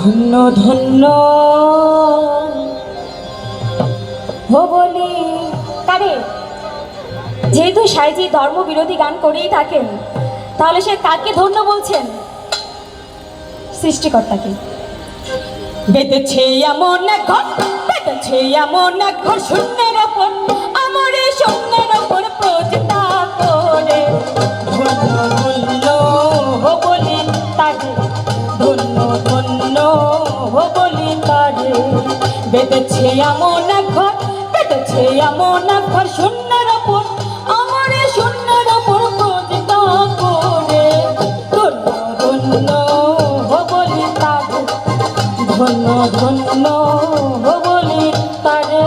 ধন্য ধন্য। যেহেতু সাইজি ধর্ম বিরোধী গান করেই থাকেন, তাহলে সে কাকে ধন্য বলছেন? সৃষ্টিকর্তাকে। বেঁধেছে এমন ঘর, বেঁধেছে এমন ঘর, শূন্যের ওপর। বলি তারে। বেঁধেছে এমন এক ঘর, বেঁধেছে এমন এক ঘর, শূন্যের ওপর, আমার শূন্যের ওপর কবিতা করে। ধন্য ধন্য বলি তারে।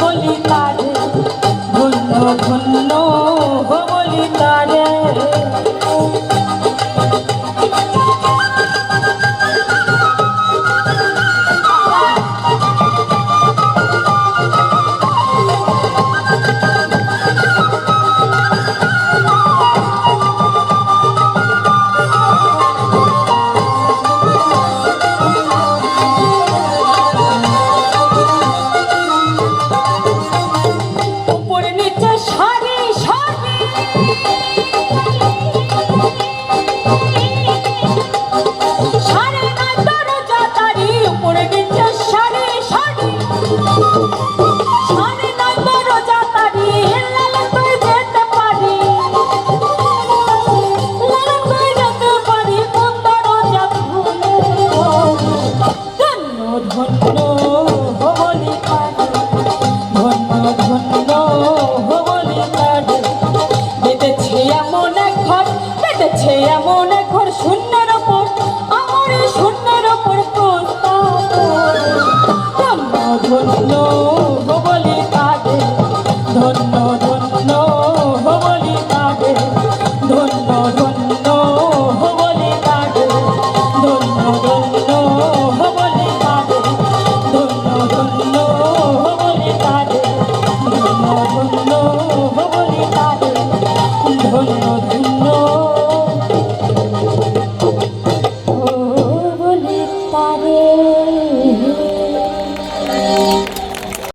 কলিকার হয়েছে এমন এখন শূন্যের ওপর, আমার শূন্যের ওপর ধন্য বলি তাকে ধন্য ধন্য বলি ধন্য ধন্য